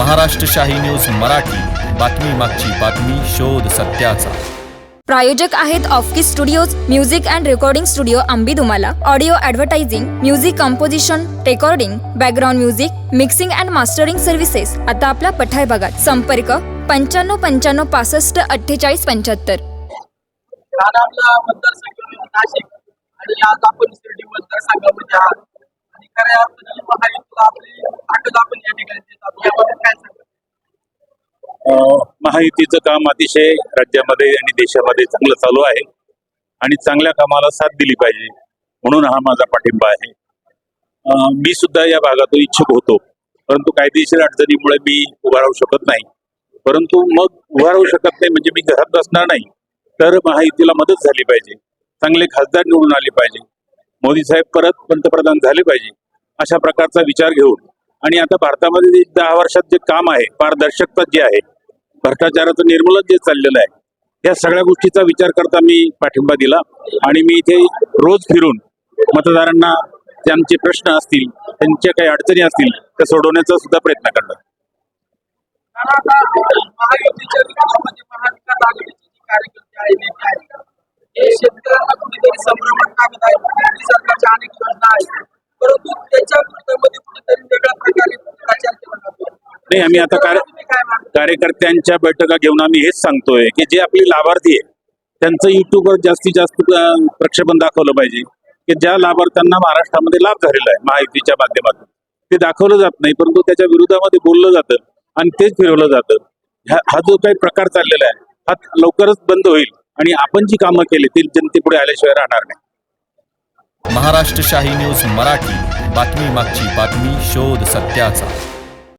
महाराष्ट्र शाही न्यूज मराठी. बातमी मागची बातमी शोध सत्याचा. प्रायोजक आहेत ऑफकिस studios music and recording studio Ambi Dumala audio advertising music composition recording background music mixing and mastering services आता आपल्या पठार भागात संपर्क पंच्याण्णव पंच्याण्णव पासष्ट अठ्ठेचाळीस पंच्याहत्तर. कारण आपला मतदारसंघ नाशिक आणि आज आपण शिर्डी मतदारसंघामध्ये आहात आणि खऱ्या अर्थाने महायुतीला आपली ताकद आपण या ठिकाणी महायुतीचं काम अतिशय राज्यामध्ये आणि देशामध्ये चांगलं चालू आहे. आणि चांगल्या कामाला साथ दिली पाहिजे. म्हणून हा माझा पाठिंबा आहे. मी सुद्धा या भागातून इच्छुक होतो. परंतु कायदेशीर अडचणीमुळे मी उभा राहू शकत नाही. परंतु मग उभा राहू शकत नाही म्हणजे मी घरात बसणार नाही. तर महायुतीला मदत झाली पाहिजे. चांगले खासदार निवडून आले पाहिजे. मोदी साहेब परत पंतप्रधान झाले पाहिजे अशा प्रकारचा विचार घेऊन. आणि आता भारतामध्ये दहा वर्षात जे काम आहे पारदर्शकता जी आहे भ्रष्टाचाराचं निर्मूलन जे चाललेलं आहे या सगळ्या गोष्टीचा विचार करता मी पाठिंबा दिला. आणि मी इथे रोज फिरून मतदारांना त्यांचे प्रश्न असतील त्यांच्या काही अडचणी असतील त्या सोडवण्याचा सुद्धा प्रयत्न करणार नाही आम्ही आता कार्य कार्यकर्त्यांच्या बैठका घेऊन आम्ही हेच सांगतोय की जे आपले लाभार्थी आहे त्यांचं युट्यूबवर जास्तीत जास्त प्रक्षेपण दाखवलं पाहिजे की ज्या लाभार्थ्यांना महाराष्ट्रामध्ये लाभ झालेला आहे महायुतीच्या माध्यमातून. ते दाखवलं जात नाही परंतु त्याच्या विरोधामध्ये बोललं जातं आणि तेच फिरवलं जातं. हा जो काही प्रकार चाललेला आहे हा लवकरच बंद होईल आणि आपण जी कामं केली ती जनतेपुढे आल्याशिवाय राहणार नाही. महाराष्ट्र शाही न्यूज मराठी बातमी मागची बातमी शोध सत्याचा.